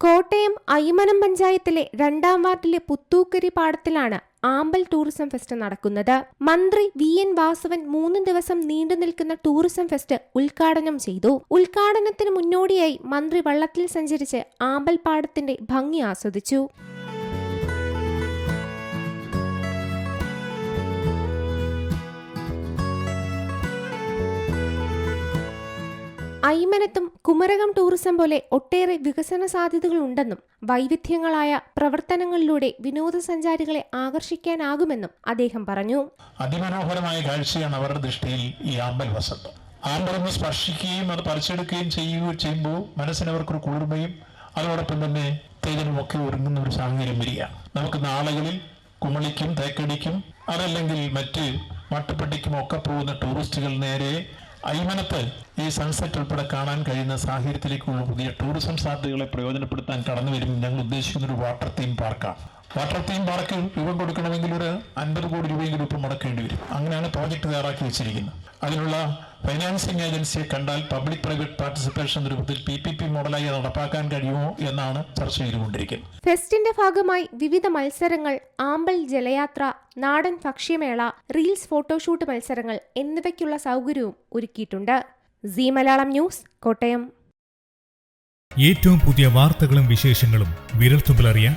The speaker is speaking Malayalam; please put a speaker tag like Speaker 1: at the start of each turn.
Speaker 1: കോട്ടയം അയ്മനം പഞ്ചായത്തിലെ രണ്ടാം വാർഡിലെ പുത്തൂക്കരി പാടത്തിലാണ് ആമ്പൽ ടൂറിസം ഫെസ്റ്റ് നടക്കുന്നത്. മന്ത്രി വി. എൻ. വാസവൻ മൂന്ന് ദിവസം നീണ്ടു നിൽക്കുന്ന ടൂറിസം ഫെസ്റ്റ് ഉദ്ഘാടനം ചെയ്തു. ഉദ്ഘാടനത്തിന് മുന്നോടിയായി മന്ത്രി വള്ളത്തിൽ സഞ്ചരിച്ച് ആമ്പൽ പാടത്തിന്റെ ഭംഗി ആസ്വദിച്ചു. ഐമനത്തും കുമരകം ടൂറിസം പോലെ ഒട്ടേറെ വികസന സാധ്യതകൾ ഉണ്ടെന്നും വൈവിധ്യങ്ങളായ പ്രവർത്തനങ്ങളിലൂടെ വിനോദസഞ്ചാരികളെ ആകർഷിക്കാനാകുമെന്നും അദ്ദേഹം പറഞ്ഞു.
Speaker 2: അതിമനോഹരമായ കാഴ്ചയാണ് അവരുടെ ദൃഷ്ടിയിൽ ഈ ആമ്പൽ വസന്തം. ആമ്പലൊന്ന് സ്പർശിക്കുകയും അത് പറിച്ചെടുക്കുകയും ചെയ്യുകയും ചെയ്യുമ്പോൾ മനസ്സിന് അവർക്കൊരു കുളിർമയും അതോടൊപ്പം തന്നെ തേജനും ഒക്കെ ഒരുങ്ങുന്ന ഒരു സാഹചര്യം വരികയാണ്. നമുക്ക് നാളുകളിൽ കുമളിക്കും തേക്കടിക്കും അതല്ലെങ്കിൽ മറ്റ് മട്ടുപ്പെട്ടിക്കും ഒക്കെ പോകുന്ന ടൂറിസ്റ്റുകൾ നേരെ അയ്മനത്ത് ഈ സൺസെറ്റ് ഉൾപ്പെടെ കാണാൻ കഴിയുന്ന സാഹചര്യത്തിലേക്കുള്ള പുതിയ ടൂറിസം സാധ്യതകളെ പ്രയോജനപ്പെടുത്താൻ കടന്നു വരും ഞങ്ങൾ ഉദ്ദേശിക്കുന്ന ഒരു വാട്ടർ തീം പാർക്കാണ് വാട്ടർ തീം പാർക്ക് രൂപം കൊടുക്കണമെങ്കിൽ ഒരു അൻപത് കോടി രൂപയെങ്കിലും ഇപ്പം മുടക്കേണ്ടി വരും. അങ്ങനെയാണ് പ്രോജക്റ്റ് തയ്യാറാക്കി വെച്ചിരിക്കുന്നത്. അതിനുള്ള ഫൈനാൻസിങ് ഏജൻസിയെ കണ്ടാൽ പബ്ലിക് പ്രൈവറ്റ് പാർട്ടിസിപ്പേഷൻ രൂപത്തിൽ പി പി പി മോഡലായി നടപ്പാക്കാൻ കഴിയുമോ എന്നാണ് ചർച്ച ചെയ്തുകൊണ്ടിരിക്കുന്നത്.
Speaker 1: ഫെസ്റ്റിന്റെ ഭാഗമായി വിവിധ മത്സരങ്ങൾ ആമ്പൽ ജലയാത്ര നാടൻ ഭക്ഷ്യമേള റീൽസ് ഫോട്ടോഷൂട്ട് മത്സരങ്ങൾ എന്നിവയ്ക്കുള്ള സൗകര്യവും ഒരുക്കിയിട്ടുണ്ട്. C Malayalam news Kottayam.
Speaker 3: ഏറ്റവും പുതിയ വാർത്തകളും വിശേഷങ്ങളും വിരൽത്തുമ്പിലറിയാൻ